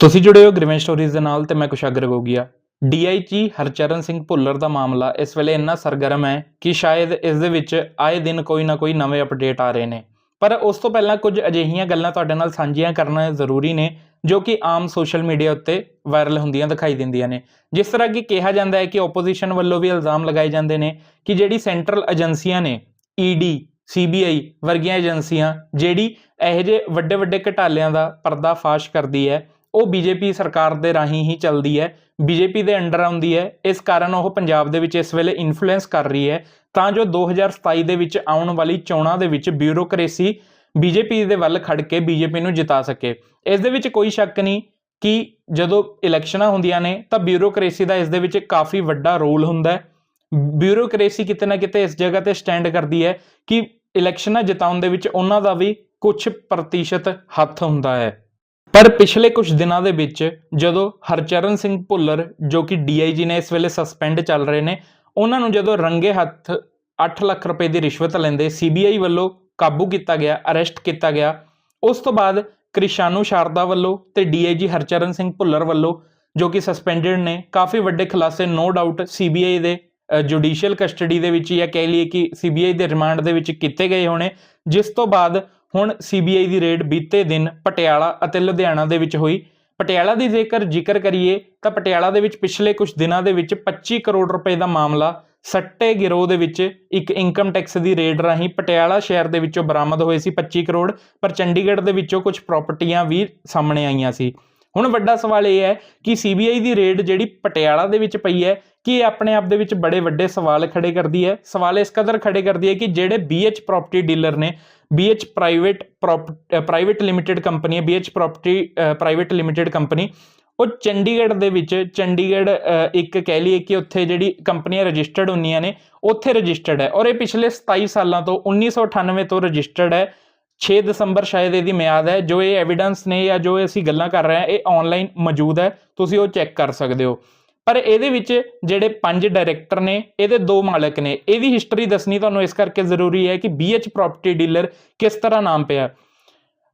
ਤੁਸੀਂ ਜੁੜੇ ਹੋ ਗ੍ਰਿਵੈਂਜ ਸਟੋਰੀਜ਼ ਦੇ ਨਾਲ ਤੇ ਮੈਂ ਕੁਸ਼ਾਗਰ ਗੋਗੀਆ। ਡੀਆਈਜੀ ਹਰਚਰਨ ਸਿੰਘ ਭੁੱਲਰ ਦਾ ਮਾਮਲਾ ਇਸ ਵੇਲੇ ਇੰਨਾ ਸਰਗਰਮ ਹੈ ਕਿ ਸ਼ਾਇਦ ਇਸ ਦੇ ਵਿੱਚ ਆਏ ਦਿਨ ਕੋਈ ਨਾ ਕੋਈ ਨਵੇਂ ਅਪਡੇਟ ਆ ਰਹੇ ਨੇ। ਪਰ ਉਸ ਤੋਂ ਪਹਿਲਾਂ ਕੁਝ ਅਜਿਹੀਆਂ ਗੱਲਾਂ ਤੁਹਾਡੇ ਨਾਲ ਸਾਂਝੀਆਂ ਕਰਨਾ ਜ਼ਰੂਰੀ ਨੇ, ਜੋ ਕਿ ਆਮ ਸੋਸ਼ਲ ਮੀਡੀਆ ਉੱਤੇ ਵਾਇਰਲ ਹੁੰਦੀਆਂ ਦਿਖਾਈ ਦਿੰਦੀਆਂ ਨੇ। ਜਿਸ ਤਰ੍ਹਾਂ ਕਿ ਕਿਹਾ ਜਾਂਦਾ ਹੈ ਕਿ ਆਪੋਜੀਸ਼ਨ ਵੱਲੋਂ ਵੀ ਇਲਜ਼ਾਮ ਲਗਾਏ ਜਾਂਦੇ ਨੇ ਕਿ ਜਿਹੜੀ ਸੈਂਟਰਲ ਏਜੰਸੀਆਂ ਨੇ ਈਡੀ ਸੀਬੀਆਈ ਵਰਗੀਆਂ ਏਜੰਸੀਆਂ ਜਿਹੜੀ ਇਹੋ ਜਿਹੇ ਵੱਡੇ ਵੱਡੇ ਘਟਾਲਿਆਂ ਦਾ ਪਰਦਾਫਾਸ਼ ਕਰਦੀ ਹੈ ਉਹ ਬੀਜੇਪੀ ਸਰਕਾਰ ਦੇ ਰਾਹੀਂ ਹੀ ਚੱਲਦੀ ਹੈ, ਬੀਜੇਪੀ ਦੇ ਅੰਡਰ ਆਉਂਦੀ ਹੈ, ਇਸ ਕਾਰਨ ਉਹ ਪੰਜਾਬ ਦੇ ਵਿੱਚ ਇਸ ਵੇਲੇ ਇਨਫਲੂਐਂਸ ਕਰ ਰਹੀ ਹੈ। ਤਾਂ ਜੋ 2027 ਦੇ ਵਿੱਚ ਆਉਣ ਵਾਲੀ ਚੋਣਾਂ ਦੇ ਵਿੱਚ ਬਿਊਰੋਕ੍ਰੇਸੀ ਬੀਜੇਪੀ ਦੇ ਵੱਲ ਖੜ ਕੇ ਬੀਜੇਪੀ ਨੂੰ ਜਿਤਾ ਸਕੇ। ਇਸ ਦੇ ਵਿੱਚ ਕੋਈ ਸ਼ੱਕ ਨਹੀਂ ਕਿ ਜਦੋਂ ਇਲੈਕਸ਼ਨਾਂ ਹੁੰਦੀਆਂ ਨੇ, ਤਾਂ ਬਿਊਰੋਕ੍ਰੇਸੀ ਦਾ ਇਸ ਦੇ ਵਿੱਚ ਕਾਫੀ ਵੱਡਾ ਰੋਲ ਹੁੰਦਾ ਹੈ। ਬਿਊਰੋਕ੍ਰੇਸੀ ਕਿਤੇ ਨਾ ਕਿਤੇ ਇਸ ਜਗ੍ਹਾ ਤੇ ਸਟੈਂਡ ਕਰਦੀ ਹੈ ਕਿ ਇਲੈਕਸ਼ਨਾਂ ਜਿਤਾਉਣ ਦੇ ਵਿੱਚ ਉਹਨਾਂ ਦਾ ਵੀ ਕੁਝ ਪ੍ਰਤੀਸ਼ਤ ਹੱਥ ਹੁੰਦਾ ਹੈ। ਪਰ ਪਿਛਲੇ ਕੁਝ ਦਿਨਾਂ ਦੇ ਵਿੱਚ ਜਦੋਂ ਹਰਚਰਨ ਸਿੰਘ ਭੁੱਲਰ, ਜੋ ਕਿ ਡੀਆਈਜੀ ਨੇ ਇਸ ਵੇਲੇ ਸਸਪੈਂਡ ਚੱਲ ਰਹੇ ਨੇ, ਉਹਨਾਂ ਨੂੰ ਜਦੋਂ ਰੰਗੇ ਹੱਥ 8 ਲੱਖ ਰੁਪਏ ਦੀ ਰਿਸ਼ਵਤ ਲੈਂਦੇ ਸੀਬੀਆਈ ਵੱਲੋਂ ਕਾਬੂ ਕੀਤਾ ਗਿਆ, ਅਰੈਸਟ ਕੀਤਾ ਗਿਆ, ਉਸ ਤੋਂ ਬਾਅਦ ਕ੍ਰਿਸ਼ਾਨੂ ਸ਼ਾਰਦਾ ਵੱਲੋਂ ਤੇ ਡੀਆਈਜੀ ਹਰਚਰਨ ਸਿੰਘ ਭੁੱਲਰ ਵੱਲੋਂ, ਜੋ ਕਿ ਸਸਪੈਂਡਡ ਨੇ, ਕਾਫੀ ਵੱਡੇ ਖੁਲਾਸੇ ਨੋ ਡਾਊਟ ਸੀਬੀਆਈ ਦੇ ਜੁਡੀਸ਼ੀਅਲ ਕਸਟਡੀ ਦੇ ਵਿੱਚ ਜਾਂ ਕਹਿ ਲਈਏ ਕਿ ਸੀਬੀਆਈ ਦੇ ਰਿਮਾਂਡ ਦੇ ਵਿੱਚ ਕੀਤੇ ਗਏ ਹੋਣੇ, ਜਿਸ ਤੋਂ ਬਾਅਦ ਹੁਣ ਸੀਬੀਆਈ ਦੀ ਰੇਡ ਬੀਤੇ ਦਿਨ ਪਟਿਆਲਾ ਅਤੇ ਲੁਧਿਆਣਾ ਦੇ ਵਿੱਚ ਹੋਈ। ਪਟਿਆਲਾ ਦੀ ਜੇਕਰ ਜ਼ਿਕਰ ਕਰੀਏ ਤਾਂ ਪਟਿਆਲਾ ਦੇ ਵਿੱਚ ਪਿਛਲੇ ਕੁਝ ਦਿਨਾਂ ਦੇ ਵਿੱਚ 25 ਕਰੋੜ ਰੁਪਏ ਦਾ ਮਾਮਲਾ ਸੱਟੇ ਗਿਰੋਹ ਦੇ ਵਿੱਚ ਇੱਕ ਇਨਕਮ ਟੈਕਸ ਦੀ ਰੇਡ ਰਾਹੀਂ ਪਟਿਆਲਾ ਸ਼ਹਿਰ ਦੇ ਵਿੱਚੋਂ ਬਰਾਮਦ ਹੋਏ ਸੀ 25 ਕਰੋੜ, ਪਰ ਚੰਡੀਗੜ੍ਹ ਦੇ ਵਿੱਚੋਂ ਕੁਝ ਪ੍ਰਾਪਰਟੀਆਂ ਵੀ ਸਾਹਮਣੇ ਆਈਆਂ ਸੀ। ਹੁਣ ਵੱਡਾ ਸਵਾਲ ਇਹ ਹੈ ਕਿ ਸੀਬੀਆਈ ਦੀ ਰੇਡ ਜਿਹੜੀ ਪਟਿਆਲਾ ਦੇ ਵਿੱਚ ਪਈ ਹੈ, ਕਿ ਇਹ ਆਪਣੇ ਆਪ ਦੇ ਵਿੱਚ ਬੜੇ ਵੱਡੇ ਸਵਾਲ ਖੜੇ ਕਰਦੀ ਹੈ? ਸਵਾਲ ਇਸ ਕਦਰ ਖੜੇ ਕਰਦੀ ਹੈ ਕਿ ਜਿਹੜੇ BH ਪ੍ਰਾਪਰਟੀ ਡੀਲਰ ਨੇ BH private private limited company ਹੈ BH property private limited company ਉਹ ਚੰਡੀਗੜ੍ਹ ਦੇ ਵਿੱਚ, ਚੰਡੀਗੜ੍ਹ ਇੱਕ ਕਹਿ ਲਈਏ ਕਿ ਉੱਥੇ ਜਿਹੜੀ ਕੰਪਨੀਆਂ ਰਜਿਸਟਰਡ ਹੁੰਦੀਆਂ ਨੇ, ਉੱਥੇ ਰਜਿਸਟਰਡ ਹੈ ਔਰ ਇਹ ਪਿਛਲੇ 27 ਸਾਲਾਂ ਤੋਂ 1998 ਤੋਂ ਰਜਿਸਟਰਡ ਹੈ। 6 ਦਸੰਬਰ ਸ਼ਾਇਦ ਇਹਦੀ ਮਿਆਦ ਹੈ, ਜੋ ਇਹ ਐਵੀਡੈਂਸ ਨੇ ਜਾਂ ਜੋ ਅਸੀਂ ਗੱਲਾਂ ਕਰ ਰਹੇ ਹਾਂ, ਇਹ ਆਨਲਾਈਨ ਮੌਜੂਦ ਹੈ, ਤੁਸੀਂ ਉਹ ਚੈੱਕ ਕਰ ਸਕਦੇ ਹੋ। ਪਰ ਇਹਦੇ ਵਿੱਚ ਜਿਹੜੇ ਪੰਜ ਡਾਇਰੈਕਟਰ ਨੇ, ਇਹਦੇ ਦੋ ਮਾਲਕ ਨੇ। ਇਹਦੀ ਹਿਸਟਰੀ ਦੱਸਣੀ ਤੁਹਾਨੂੰ ਇਸ ਕਰਕੇ ਜ਼ਰੂਰੀ ਹੈ ਕਿ BH ਪ੍ਰਾਪਰਟੀ ਡੀਲਰ ਕਿਸ ਤਰ੍ਹਾਂ ਨਾਮ ਪਿਆ।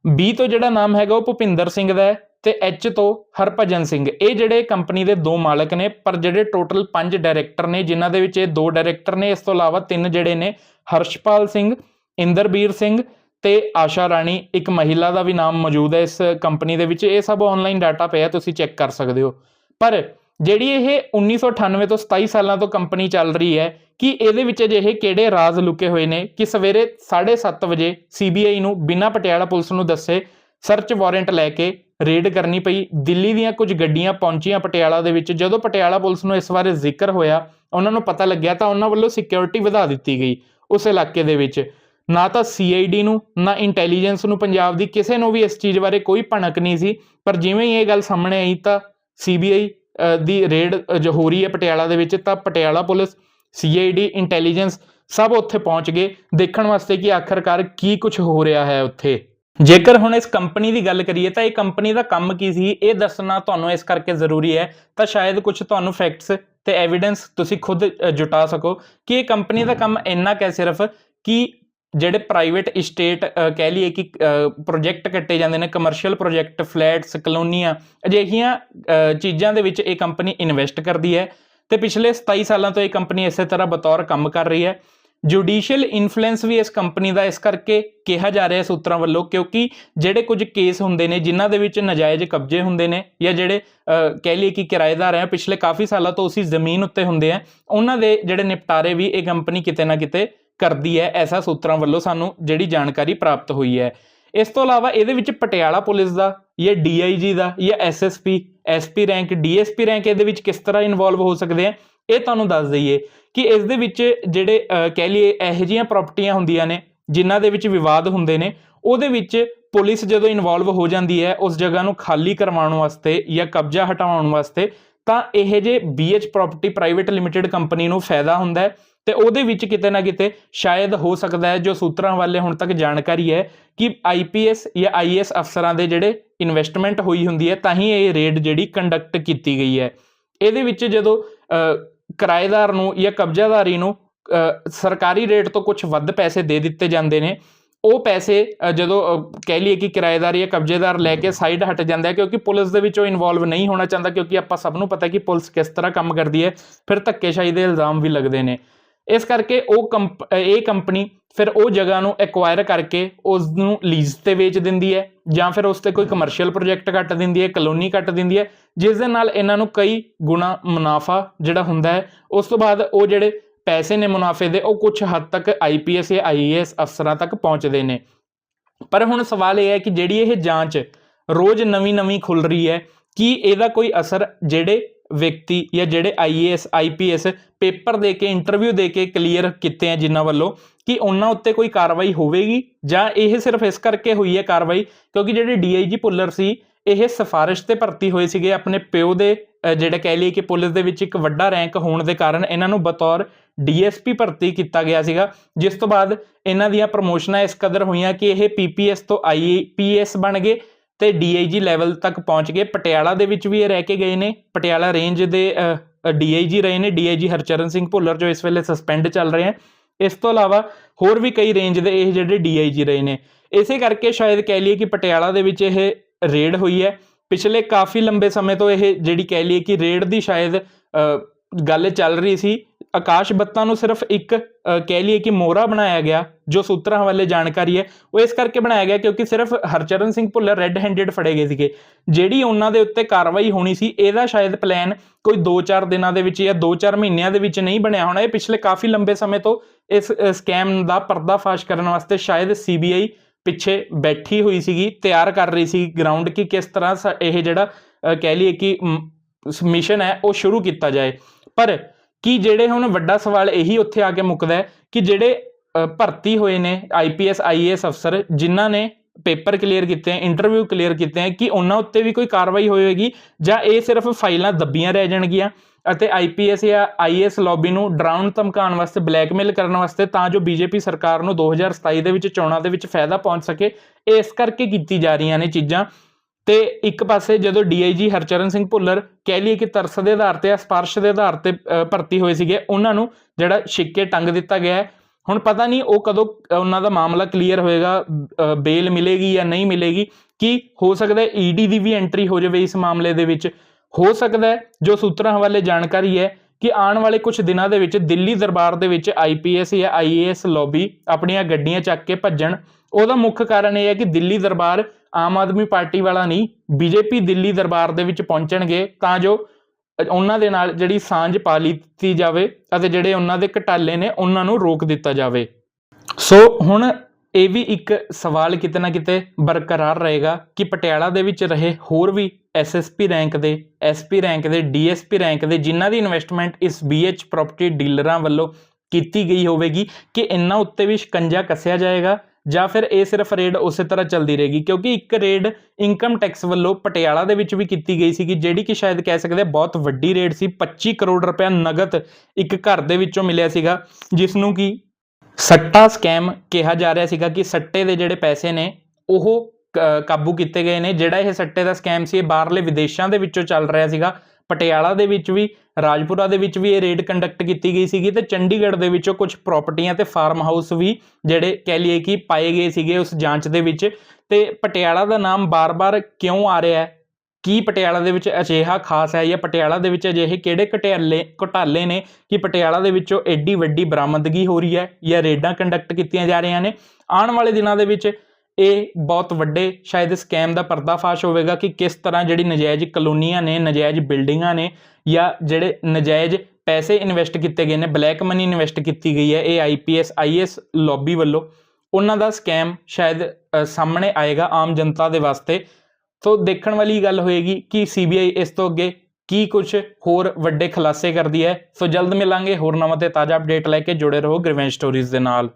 B ਤੋਂ ਜਿਹੜਾ ਨਾਮ ਹੈਗਾ ਉਹ ਭੁਪਿੰਦਰ ਸਿੰਘ ਦਾ ਹੈ ਤੇ H ਤੋਂ ਹਰਭਜਨ ਸਿੰਘ। ਇਹ ਜਿਹੜੇ ਕੰਪਨੀ ਦੇ ਦੋ ਮਾਲਕ ਨੇ, ਪਰ ਜਿਹੜੇ ਟੋਟਲ ਪੰਜ ਡਾਇਰੈਕਟਰ ਨੇ, ਜਿਨ੍ਹਾਂ ਦੇ ਵਿੱਚ ਇਹ ਦੋ ਡਾਇਰੈਕਟਰ ਨੇ, ਇਸ ਤੋਂ ਇਲਾਵਾ ਤਿੰਨ ਜਿਹੜੇ ਨੇ, ਹਰਸ਼ਪਾਲ ਸਿੰਘ, ਇੰਦਰਬੀਰ ਸਿੰਘ ਤੇ ਆਸ਼ਾ ਰਾਣੀ, ਇੱਕ ਮਹਿਲਾ ਦਾ ਵੀ ਨਾਮ ਮੌਜੂਦ ਹੈ ਇਸ ਕੰਪਨੀ ਦੇ ਵਿੱਚ। ਇਹ ਸਭ ਆਨਲਾਈਨ ਡਾਟਾ ਪਿਆ ਤੁਸੀਂ ਚੈੱਕ ਕਰ ਸਕਦੇ ਹੋ। ਪਰ ਜਿਹੜੀ ਇਹ 1998 ਤੋਂ 27 ਸਾਲਾਂ ਤੋਂ ਕੰਪਨੀ ਚੱਲ ਰਹੀ ਹੈ, ਕਿ ਇਹਦੇ ਵਿੱਚ ਅਜਿਹੇ ਕਿਹੜੇ ਰਾਜ਼ ਲੁਕੇ ਹੋਏ ਨੇ ਕਿ ਸਵੇਰੇ 7:30 ਵਜੇ ਸੀਬੀਆਈ ਨੂੰ ਬਿਨਾਂ ਪਟਿਆਲਾ ਪੁਲਿਸ ਨੂੰ ਦੱਸੇ ਸਰਚ ਵਾਰੰਟ ਲੈ ਕੇ ਰੇਡ ਕਰਨੀ ਪਈ? ਦਿੱਲੀ ਦੀਆਂ ਕੁਝ ਗੱਡੀਆਂ ਪਹੁੰਚੀਆਂ ਪਟਿਆਲਾ ਦੇ ਵਿੱਚ। ਜਦੋਂ ਪਟਿਆਲਾ ਪੁਲਿਸ ਨੂੰ ਇਸ ਬਾਰੇ ਜ਼ਿਕਰ ਹੋਇਆ, ਉਹਨਾਂ ਨੂੰ ਪਤਾ ਲੱਗਿਆ ਤਾਂ ਉਹਨਾਂ ਵੱਲੋਂ ਸਿਕਿਉਰਿਟੀ ਵਧਾ ਦਿੱਤੀ ਗਈ ਉਸ ਇਲਾਕੇ ਦੇ ਵਿੱਚ। ਨਾ ਤਾਂ ਸੀਆਈਡੀ ਨੂੰ, ਨਾ ਇੰਟੈਲੀਜੈਂਸ ਨੂੰ ਪੰਜਾਬ ਦੀ ਕਿਸੇ ਨੂੰ ਵੀ ਇਸ ਚੀਜ਼ ਬਾਰੇ ਕੋਈ ਭਣਕ ਨਹੀਂ ਸੀ। ਪਰ ਜਿਵੇਂ ਹੀ ਇਹ ਗੱਲ ਸਾਹਮਣੇ ਆਈ ਤਾਂ ਸੀਬੀਆਈ ਦੀ ਰੇਡ ਜੋ ਹੋ ਰਹੀ ਹੈ ਪਟਿਆਲਾ ਦੇ ਵਿੱਚ ਤਾਂ ਪਟਿਆਲਾ ਪੁਲਿਸ ਸੀਆਈਡੀ ਇੰਟੈਲੀਜੈਂਸ ਸਭ ਉੱਥੇ ਪਹੁੰਚ ਗਏ, ਦੇਖਣ ਵਾਸਤੇ ਕਿ ਆਖਰਕਾਰ ਕੀ ਕੁਝ ਹੋ ਰਿਹਾ ਹੈ ਉੱਥੇ। ਜੇਕਰ ਹੁਣ ਇਸ ਕੰਪਨੀ ਦੀ ਗੱਲ ਕਰੀਏ ਤਾਂ ਇਹ ਕੰਪਨੀ ਦਾ ਕੰਮ ਕੀ ਸੀ? ਇਹ ਦੱਸਣਾ ਤੁਹਾਨੂੰ ਇਸ ਕਰਕੇ ਜ਼ਰੂਰੀ ਹੈ, ਤਾਂ ਸ਼ਾਇਦ ਕੁਝ ਤੁਹਾਨੂੰ ਫੈਕਟਸ ਤੇ ਐਵੀਡੈਂਸ ਤੁਸੀਂ ਖੁਦ ਜੁਟਾ ਸਕੋ ਕਿ ਇਹ ਕੰਪਨੀ ਦਾ ਕੰਮ ਇੰਨਾ ਕਿ ਸਿਰਫ ਕਿ ਜਿਹੜੇ ਪ੍ਰਾਈਵੇਟ ਇਸਟੇਟ ਕਹਿ ਲਈਏ ਕਿ ਪ੍ਰੋਜੈਕਟ ਕੱਟੇ ਜਾਂਦੇ ਨੇ ਕਮਰਸ਼ੀਅਲ ਪ੍ਰੋਜੈਕਟ ਫਲੈਟਸ ਕਲੋਨੀਆਂ, ਅਜਿਹੀਆਂ ਚੀਜ਼ਾਂ ਦੇ ਵਿੱਚ ਇਹ ਕੰਪਨੀ ਇਨਵੈਸਟ ਕਰਦੀ ਹੈ ਤੇ ਪਿਛਲੇ 27 ਸਾਲਾਂ ਤੋਂ ਇਹ ਕੰਪਨੀ ਇਸੇ ਤਰ੍ਹਾਂ ਬਤੌਰ ਕੰਮ ਕਰ ਰਹੀ ਹੈ। ਜੁਡੀਸ਼ੀਅਲ ਇਨਫਲੂਐਂਸ ਵੀ ਇਸ ਕੰਪਨੀ ਦਾ ਇਸ ਕਰਕੇ ਕਿਹਾ ਜਾ ਰਿਹਾ ਸੂਤਰਾਂ ਵੱਲੋਂ, ਕਿਉਂਕਿ ਜਿਹੜੇ ਕੁਝ ਕੇਸ ਹੁੰਦੇ ਨੇ, ਜਿਨ੍ਹਾਂ ਦੇ ਵਿੱਚ ਨਜਾਇਜ਼ ਕਬਜ਼ੇ ਹੁੰਦੇ ਨੇ, ਜਾਂ ਜਿਹੜੇ ਕਹਿ ਲਈਏ ਕਿ ਕਿਰਾਏਦਾਰ ਹੈ, ਪਿਛਲੇ ਕਾਫੀ ਸਾਲਾਂ ਤੋਂ ਉਸੇ ਜ਼ਮੀਨ ਉੱਤੇ ਹੁੰਦੇ ਆ, ਉਹਨਾਂ ਦੇ ਜਿਹੜੇ ਨਿਪਟਾਰੇ ਵੀ ਇਹ ਕੰਪਨੀ ਕਿਤੇ ਨਾ ਕਿਤੇ ਕਰਦੀ ਹੈ ਐਸਾ ਸੂਤਰਾਂ ਵੱਲੋਂ ਸਾਨੂੰ ਜਿਹੜੀ ਜਾਣਕਾਰੀ ਪ੍ਰਾਪਤ ਹੋਈ ਹੈ। ਇਸ ਤੋਂ ਇਲਾਵਾ ਇਹਦੇ ਵਿੱਚ ਪਟਿਆਲਾ ਪੁਲਿਸ ਦਾ ਜਾਂ ਡੀਆਈਜੀ ਦਾ ਜਾਂ SSP SP rank DSP rank ਇਹਦੇ ਵਿੱਚ ਕਿਸ ਤਰ੍ਹਾਂ ਇਨਵੋਲਵ ਹੋ ਸਕਦੇ ਆ, ਇਹ ਤੁਹਾਨੂੰ ਦੱਸ ਦਈਏ ਕਿ ਇਸ ਦੇ ਵਿੱਚ ਜਿਹੜੇ ਕਹਿ ਲਈਏ ਇਹੋ ਜਿਹੀਆਂ ਪ੍ਰਾਪਰਟੀਆਂ ਹੁੰਦੀਆਂ ਨੇ, ਜਿਨ੍ਹਾਂ ਦੇ ਵਿੱਚ ਵਿਵਾਦ ਹੁੰਦੇ ਨੇ, ਉਹਦੇ ਵਿੱਚ ਪੁਲਿਸ ਜਦੋਂ ਇਨਵੋਲਵ ਹੋ ਜਾਂਦੀ ਹੈ ਉਸ ਜਗ੍ਹਾ ਨੂੰ ਖਾਲੀ ਕਰਵਾਉਣ ਵਾਸਤੇ ਜਾਂ ਕਬਜ਼ਾ ਹਟਾਉਣ ਵਾਸਤੇ, ਤਾਂ ਇਹ ਜੇ BH property private limited company ਨੂੰ ਫਾਇਦਾ ਹੁੰਦਾ ਹੈ। ਤੇ ਉਹਦੇ ਵਿੱਚ ਕਿਤੇ ਨਾ ਕਿਤੇ ਸ਼ਾਇਦ ਹੋ ਸਕਦਾ ਹੈ, ਜੋ ਸੂਤਰਾਂ ਵਾਲੇ ਹੁਣ ਤੱਕ ਜਾਣਕਾਰੀ ਹੈ ਕਿ ਆਈਪੀਐਸ ਜਾਂ ਆਈਐਸ ਅਫਸਰਾਂ ਦੇ ਜਿਹੜੇ ਇਨਵੈਸਟਮੈਂਟ ਹੋਈ ਹੁੰਦੀ ਹੈ, ਤਾਂ ਹੀ ਇਹ ਰੇਡ ਜਿਹੜੀ ਕੰਡਕਟ ਕੀਤੀ ਗਈ ਹੈ। ਇਹਦੇ ਵਿੱਚ ਜਦੋਂ ਕਿਰਾਏਦਾਰ ਨੂੰ ਜਾਂ ਕਬਜ਼ਾਦਾਰੀ ਨੂੰ ਸਰਕਾਰੀ ਰੇਟ ਤੋਂ ਕੁਝ ਵੱਧ ਪੈਸੇ ਦੇ ਦਿੱਤੇ ਜਾਂਦੇ ਨੇ, ਉਹ ਪੈਸੇ ਜਦੋਂ ਕਹਿ ਲਈਏ ਕਿ ਕਿਰਾਏਦਾਰ ਜਾਂ ਕਬਜ਼ੇਦਾਰ ਲੈ ਕੇ ਸਾਈਡ ਹਟ ਜਾਂਦਾ ਕਿਉਂਕਿ ਪੁਲਿਸ ਦੇ ਵਿੱਚ ਉਹ ਇਨਵੋਲਵ ਨਹੀਂ ਹੋਣਾ ਚਾਹੁੰਦਾ, ਕਿਉਂਕਿ ਆਪਾਂ ਸਭ ਨੂੰ ਪਤਾ ਕਿ ਪੁਲਿਸ ਕਿਸ ਤਰ੍ਹਾਂ ਕੰਮ ਕਰਦੀ ਹੈ, ਫਿਰ ਧੱਕੇਸ਼ਾਹੀ ਦੇ ਇਲਜ਼ਾਮ ਵੀ ਲੱਗਦੇ ਨੇ। ਇਸ ਕਰਕੇ ਉਹ ਕੰਪ ਇਹ ਕੰਪਨੀ ਫਿਰ ਉਹ ਜਗ੍ਹਾ ਨੂੰ ਐਕਵਾਇਰ ਕਰਕੇ ਉਸ ਨੂੰ ਲੀਜ਼ ਤੇ ਵੇਚ ਦਿੰਦੀ ਹੈ ਜਾਂ ਫਿਰ ਉਸ ਤੇ ਕੋਈ ਕਮਰਸ਼ੀਅਲ ਪ੍ਰੋਜੈਕਟ ਕੱਟ ਦਿੰਦੀ ਹੈ ਕਲੋਨੀ ਕੱਟ ਦਿੰਦੀ ਹੈ, ਜਿਸ ਦੇ ਨਾਲ ਇਹਨਾਂ ਨੂੰ ਕਈ ਗੁਣਾ ਮੁਨਾਫਾ ਜਿਹੜਾ ਹੁੰਦਾ ਹੈ, ਉਸ ਤੋਂ ਬਾਅਦ ਉਹ ਜਿਹੜੇ ਪੈਸੇ ਨੇ ਮੁਨਾਫੇ ਦੇ, ਉਹ ਕੁਝ ਹੱਦ ਤੱਕ ਆਈਪੀਐਸ ਜਾਂ ਆਈਏਐਸ ਅਫਸਰਾਂ ਤੱਕ ਪਹੁੰਚਦੇ ਨੇ। ਪਰ ਹੁਣ ਸਵਾਲ ਇਹ ਹੈ ਕਿ ਜਿਹੜੀ ਇਹ ਜਾਂਚ ਰੋਜ਼ ਨਵੀਂ-ਨਵੀਂ ਖੁੱਲ ਰਹੀ ਹੈ, ਕੀ ਇਹਦਾ ਕੋਈ ਅਸਰ ਜਿਹੜੇ ਵਿਅਕਤੀ ਜਾਂ ਜਿਹੜੇ ਆਈਏਐਸ ਆਈਪੀਐਸ ਪੇਪਰ ਦੇ ਕੇ ਇੰਟਰਵਿਊ ਦੇ ਕੇ ਕਲੀਅਰ ਕੀਤੇ ਆ ਜਿਨ੍ਹਾਂ ਵੱਲੋਂ ਕਿ ਉਹਨਾਂ ਉੱਤੇ ਕੋਈ ਕਾਰਵਾਈ ਹੋਵੇਗੀ ਜਾਂ ਇਹ ਸਿਰਫ ਇਸ ਕਰਕੇ ਹੋਈ ਹੈ ਕਾਰਵਾਈ ਕਿਉਂਕਿ ਜਿਹੜੇ ਡੀਆਈਜੀ ਭੁੱਲਰ ਸੀ ਇਹ ਸਿਫਾਰਿਸ਼ ਤੇ ਭਰਤੀ ਹੋਏ ਸੀਗੇ ਆਪਣੇ ਪਿਓ ਦੇ ਅ, ਜਿਹੜੇ ਕਹਿ ਲਈਏ ਕਿ ਪੁਲਿਸ ਦੇ ਵਿੱਚ ਇੱਕ ਵੱਡਾ ਰੈਂਕ ਹੋਣ ਦੇ ਕਾਰਨ ਇਹਨਾਂ ਨੂੰ ਬਤੌਰ ਡੀਐਸਪੀ ਭਰਤੀ ਕੀਤਾ ਗਿਆ ਸੀਗਾ ਜਿਸ ਤੋਂ ਬਾਅਦ ਇਹਨਾਂ ਦੀਆਂ ਪ੍ਰਮੋਸ਼ਨਾਂ ਇਸ ਕਦਰ ਹੋਈਆਂ ਕਿ ਇਹ ਪੀਪੀਐਸ ਤੋਂ ਆਈਪੀਐਸ ਬਣ ਗਏ ਤੇ ਡੀਆਈਜੀ ਲੈਵਲ ਤੱਕ ਪਹੁੰਚ ਗਏ। ਪਟਿਆਲਾ ਦੇ ਵਿੱਚ ਵੀ ਇਹ ਰਹਿ ਕੇ ਗਏ ਨੇ। ਪਟਿਆਲਾ ਰੇਂਜ ਦੇ ਡੀਆਈਜੀ ਰਹੇ ਨੇ। ਡੀਆਈਜੀ ਹਰਚਰਨ ਸਿੰਘ ਭੁੱਲਰ ਜੋ ਇਸ ਵੇਲੇ ਸਸਪੈਂਡ ਚੱਲ ਰਹੇ ਹਨ। ਇਸ ਤੋਂ ਇਲਾਵਾ ਹੋਰ ਵੀ ਕਈ ਰੇਂਜ ਦੇ ਇਹ ਜਿਹੜੇ ਡੀਆਈਜੀ ਰਹੇ ਨੇ। ਇਸੇ ਕਰਕੇ ਸ਼ਾਇਦ ਕਹਿ ਲਈਏ ਕਿ ਪਟਿਆਲਾ ਦੇ ਵਿੱਚ ਇਹ ਰੇਡ ਹੋਈ ਹੈ। ਪਿਛਲੇ ਕਾਫੀ ਲੰਬੇ ਸਮੇਂ ਤੋਂ ਇਹ ਜਿਹੜੀ ਕਹਿ ਲਈਏ ਕਿ ਰੇਡ ਦੀ ਸ਼ਾਇਦ ਗੱਲ ਚੱਲ ਰਹੀ ਸੀ। ਆਕਾਸ਼ ਬੱਤਾ ਨੂੰ ਸਿਰਫ ਇੱਕ ਕਹਿ ਲਈਏ ਕਿ ਮੋਹਰਾ ਬਣਾਇਆ ਗਿਆ, ਜੋ ਸੂਤਰਾਂ ਵਾਲੇ ਜਾਣਕਾਰੀ ਹੈ, ਉਹ ਇਸ ਕਰਕੇ ਬਣਾਇਆ ਗਿਆ ਕਿਉਂਕਿ ਸਿਰਫ ਹਰਚਰਨ ਸਿੰਘ ਭੁੱਲਰ ਰੈੱਡ ਹੈਂਡਡ ਫੜੇ ਗਏ ਸੀਗੇ। ਜਿਹੜੀ ਉਹਨਾਂ ਦੇ ਉੱਤੇ ਕਾਰਵਾਈ ਹੋਣੀ ਸੀ, ਇਹਦਾ ਸ਼ਾਇਦ ਪਲਾਨ ਕੋਈ 2-4 ਦਿਨਾਂ ਦੇ ਵਿੱਚ ਜਾਂ 2-4 ਮਹੀਨਿਆਂ ਦੇ ਵਿੱਚ ਨਹੀਂ ਬਣਿਆ ਹੋਣਾ। ਇਹ ਪਿਛਲੇ ਕਾਫੀ ਲੰਬੇ ਸਮੇਂ ਤੋਂ ਇਸ ਸਕੈਮ ਦਾ ਪਰਦਾਫਾਸ਼ ਕਰਨ ਵਾਸਤੇ ਸ਼ਾਇਦ ਸੀਬੀਆਈ ਪਿੱਛੇ ਬੈਠੀ ਹੋਈ ਸੀਗੀ, ਤਿਆਰ ਕਰ ਰਹੀ ਸੀ ਗਰਾਊਂਡ ਕਿ ਕਿਸ ਤਰ੍ਹਾਂ ਸ- ਇਹ ਜਿਹੜਾ ਕਹਿ ਲਈਏ ਕਿ ਮਿਸ਼ਨ ਹੈ, ਉਹ ਸ਼ੁਰੂ ਕੀਤਾ ਜਾਏ। ਪਰ ਕਿ ਜਿਹੜੇ ਹੁਣ ਵੱਡਾ ਸਵਾਲ ਇਹੀ ਉੱਥੇ ਆ ਕੇ ਮੁੱਕਦਾ ਕਿ ਜਿਹੜੇ ਭਰਤੀ ਹੋਏ ਨੇ ਆਈਪੀਐਸ ਆਈਏਐਸ ਅਫਸਰ, ਜਿਨ੍ਹਾਂ ਨੇ ਪੇਪਰ ਕਲੀਅਰ ਕੀਤੇ ਹੈ, ਇੰਟਰਵਿਊ ਕਲੀਅਰ ਕੀਤੇ ਹੈ, ਕਿ ਉਹਨਾਂ ਉੱਤੇ ਵੀ ਕੋਈ ਕਾਰਵਾਈ ਹੋਏਗੀ ਜਾਂ ਇਹ ਸਿਰਫ ਫਾਈਲਾਂ ਦੱਬੀਆਂ ਰਹਿ ਜਾਣਗੀਆਂ ਅਤੇ ਆਈਪੀਐਸ ਜਾਂ ਆਈਐਸ ਲੌਬੀ ਨੂੰ ਡਰਾਉਣ, ਧਮਕਾਉਣ ਵਾਸਤੇ, ਬਲੈਕਮੇਲ ਕਰਨ ਵਾਸਤੇ ਤਾਂ ਜੋ ਬੀਜੇਪੀ ਸਰਕਾਰ ਨੂੰ 2027 ਦੇ ਵਿੱਚ ਚੋਣਾਂ ਦੇ ਵਿੱਚ ਫਾਇਦਾ ਪਹੁੰਚ ਸਕੇ, ਇਸ ਕਰਕੇ ਕੀਤੀ ਜਾ ਰਹੀਆਂ ਨੇ ਚੀਜ਼ਾਂ। ਤੇ ਇੱਕ ਪਾਸੇ ਜਦੋਂ ਡੀਆਈਜੀ ਹਰਚਰਨ ਸਿੰਘ ਭੁੱਲਰ ਕਹਿ ਲਈਏ ਕਿ ਤਰਸ ਦੇ ਆਧਾਰ ਤੇ ਸਪਾਰਸ਼ ਦੇ ਆਧਾਰ ਤੇ ਭਰਤੀ ਹੋਏ ਸੀਗੇ, ਉਹਨਾਂ ਨੂੰ ਜਿਹੜਾ ਛਿੱਕੇ ਟੰਗ ਦਿੱਤਾ ਗਿਆ ਹੈ। ਹੁਣ ਪਤਾ ਨਹੀਂ ਉਹ ਕਦੋਂ ਉਹਨਾਂ ਦਾ ਮਾਮਲਾ ਕਲੀਅਰ ਹੋਏਗਾ ਬੇਲ ਮਿਲੇਗੀ ਜਾਂ ਨਹੀਂ ਮਿਲੇਗੀ, ਕੀ ਹੋ ਸਕਦਾ ਹੈ ਈਡੀ ਦੀ ਵੀ ਐਂਟਰੀ ਹੋ ਜਾਵੇ ਇਸ ਮਾਮਲੇ ਦੇ ਵਿੱਚ? ਹੋ ਸਕਦਾ ਹੈ, ਜੋ ਸੂਤਰਾਂ ਹਵਾਲੇ ਜਾਣਕਾਰੀ ਹੈ ਕਿ ਆਉਣ ਵਾਲੇ ਕੁਝ ਦਿਨਾਂ ਦੇ ਵਿੱਚ ਦਿੱਲੀ ਦਰਬਾਰ ਦੇ ਵਿੱਚ ਆਈਪੀਐਸ ਜਾਂ ਆਈਏਐਸ ਲੌਬੀ ਆਪਣੀਆਂ ਗੱਡੀਆਂ ਚੱਕ ਕੇ ਭੱਜਣ। ਉਹਦਾ ਮੁੱਖ ਕਾਰਨ ਇਹ ਹੈ ਕਿ ਦਿੱਲੀ ਦਰਬਾਰ ਆਮ ਆਦਮੀ ਪਾਰਟੀ ਵਾਲਾ ਨਹੀਂ, ਬੀਜੇਪੀ ਦਿੱਲੀ ਦਰਬਾਰ ਦੇ ਵਿੱਚ ਪਹੁੰਚਣਗੇ, ਤਾਂ ਜੋ ਉਹਨਾਂ ਦੇ ਨਾਲ ਜਿਹੜੀ ਸਾਂਝ ਪਾ ਲਿੱਤੀ ਜਾਵੇ ਅਤੇ ਜਿਹੜੇ ਉਹਨਾਂ ਦੇ ਘਟਾਲੇ ਨੇ, ਉਹਨਾਂ ਨੂੰ ਰੋਕ ਦਿੱਤਾ ਜਾਵੇ। ਸੋ ਹੁਣ ਇਹ ਵੀ ਇੱਕ ਸਵਾਲ ਕਿਤੇ ਨਾ ਕਿਤੇ ਬਰਕਰਾਰ ਰਹੇਗਾ ਕਿ ਪਟਿਆਲਾ ਦੇ ਵਿੱਚ ਰਹੇ ਹੋਰ ਵੀ ਐਸਐਸਪੀ ਰੈਂਕ ਦੇ ਐਸਪੀ ਰੈਂਕ ਦੇ ਡੀਐਸਪੀ ਰੈਂਕ ਦੇ, ਜਿਨ੍ਹਾਂ ਦੀ ਇਨਵੈਸਟਮੈਂਟ ਇਸ ਬੀਐਚ ਪ੍ਰਾਪਰਟੀ ਡੀਲਰਾਂ ਵੱਲੋਂ ਕੀਤੀ ਗਈ ਹੋਵੇਗੀ, ਕਿ ਇਹਨਾਂ ਉੱਤੇ ਵੀ ਸ਼ਿਕੰਜਾ ਕੱਸਿਆ ਜਾਏਗਾ ਜਾਂ ਫਿਰ ਇਹ ਸਿਰਫ ਰੇਡ ਉਸੇ ਤਰ੍ਹਾਂ ਚੱਲਦੀ ਰਹੇਗੀ, ਕਿਉਂਕਿ ਇੱਕ ਰੇਡ ਇਨਕਮ ਟੈਕਸ ਵੱਲੋਂ ਪਟਿਆਲਾ ਦੇ ਵਿੱਚ ਵੀ ਕੀਤੀ ਗਈ ਸੀਗੀ, ਜਿਹੜੀ ਕਿ ਸ਼ਾਇਦ ਕਹਿ ਸਕਦੇ ਬਹੁਤ ਵੱਡੀ ਰੇਡ ਸੀ 25 ਕਰੋੜ ਰੁਪਏ ਨਗਦ ਇੱਕ ਘਰ ਦੇ ਵਿੱਚੋਂ ਮਿਲਿਆ ਸੀਗਾ ਜਿਸ ਨੂੰ ਕਿ ਸੱਟਾ ਸਕੈਮ ਕਿਹਾ ਜਾ ਰਿਹਾ ਸੀਗਾ ਕਿ ਸੱਟੇ ਦੇ ਜਿਹੜੇ ਪੈਸੇ ਨੇ, ਉਹ ਕਾਬੂ ਕੀਤੇ ਗਏ ਨੇ, ਜਿਹੜਾ ਇਹ ਸੱਟੇ ਦਾ ਸਕੈਮ ਸੀ, ਇਹ ਬਾਹਰਲੇ ਵਿਦੇਸ਼ਾਂ ਦੇ ਵਿੱਚੋਂ ਚੱਲ ਰਿਹਾ ਸੀਗਾ ਪਟਿਆਲਾ ਦੇ ਵਿੱਚ ਵੀ, ਰਾਜਪੁਰਾ ਦੇ ਵਿੱਚ ਵੀ ਇਹ ਰੇਡ ਕੰਡਕਟ ਕੀਤੀ ਗਈ ਸੀਗੀ ਤੇ ਚੰਡੀਗੜ੍ਹ ਦੇ ਵਿੱਚੋਂ ਕੁਝ ਪ੍ਰਾਪਰਟੀਆਂ ਤੇ ਫਾਰਮ ਹਾਊਸ ਵੀ ਜਿਹੜੇ ਕਹਿ ਲਈਏ ਕਿ ਪਾਏ ਗਏ ਸੀਗੇ ਉਸ ਜਾਂਚ ਦੇ ਵਿੱਚ ਤੇ ਪਟਿਆਲਾ ਦਾ ਨਾਮ ਬਾਰ-ਬਾਰ ਕਿਉਂ ਆ ਰਿਹਾ ਹੈ? ਕੀ ਪਟਿਆਲਾ ਦੇ ਵਿੱਚ ਅਜਿਹਾ ਖਾਸ ਹੈ ਜਾਂ ਪਟਿਆਲਾ ਦੇ ਵਿੱਚ ਅਜਿਹੇ ਕਿਹੜੇ ਘਟਾਲੇ ਘੁਟਾਲੇ ਨੇ ਕਿ ਪਟਿਆਲਾ ਦੇ ਵਿੱਚੋਂ ਐਡੀ ਵੱਡੀ ਬਰਾਮਦਗੀ ਹੋ ਰਹੀ ਹੈ ਜਾਂ ਰੇਡਾਂ ਕੰਡਕਟ ਕੀਤੀਆਂ ਜਾ ਰਹੀਆਂ ਨੇ? ਆਉਣ ਵਾਲੇ ਦਿਨਾਂ ਦੇ ਵਿੱਚ ਇਹ ਬਹੁਤ ਵੱਡੇ, ਸ਼ਾਇਦ ਸਕੈਮ ਦਾ ਪਰਦਾਫਾਸ਼ ਹੋਵੇਗਾ ਕਿ ਕਿਸ ਤਰ੍ਹਾਂ ਜਿਹੜੀ ਨਜਾਇਜ਼ ਕਲੋਨੀਆਂ ਨੇ, ਨਜਾਇਜ਼ ਬਿਲਡਿੰਗਾਂ ਨੇ ਜਾਂ ਜਿਹੜੇ ਨਜਾਇਜ਼ ਪੈਸੇ ਇਨਵੈਸਟ ਕੀਤੇ ਗਏ ਨੇ ਬਲੈਕ ਮਨੀ ਇਨਵੈਸਟ ਕੀਤੀ ਗਈ ਹੈ, ਇਹ ਆਈਪੀਐਸ ਆਈਐਸ ਲੌਬੀ ਵੱਲੋਂ, ਉਹਨਾਂ ਦਾ ਸਕੈਮ ਸ਼ਾਇਦ ਸਾਹਮਣੇ ਆਏਗਾ ਆਮ ਜਨਤਾ ਦੇ ਵਾਸਤੇ। ਸੋ ਦੇਖਣ ਵਾਲੀ ਗੱਲ ਹੋਏਗੀ ਕਿ ਸੀਬੀਆਈ ਇਸ ਤੋਂ ਅੱਗੇ ਕੀ ਕੁਝ ਹੋਰ ਵੱਡੇ ਖੁਲਾਸੇ ਕਰਦੀ ਹੈ। ਸੋ ਜਲਦ ਮਿਲਾਂਗੇ, ਹੋਰ ਨਵਾਂ ਤੇ ਤਾਜ਼ਾ ਅਪਡੇਟ ਲੈ ਕੇ ਜੁੜੇ ਰਹੋ ਗ੍ਰੀਵੈਂਜ ਸਟੋਰੀਜ਼ ਦੇ ਨਾਲ।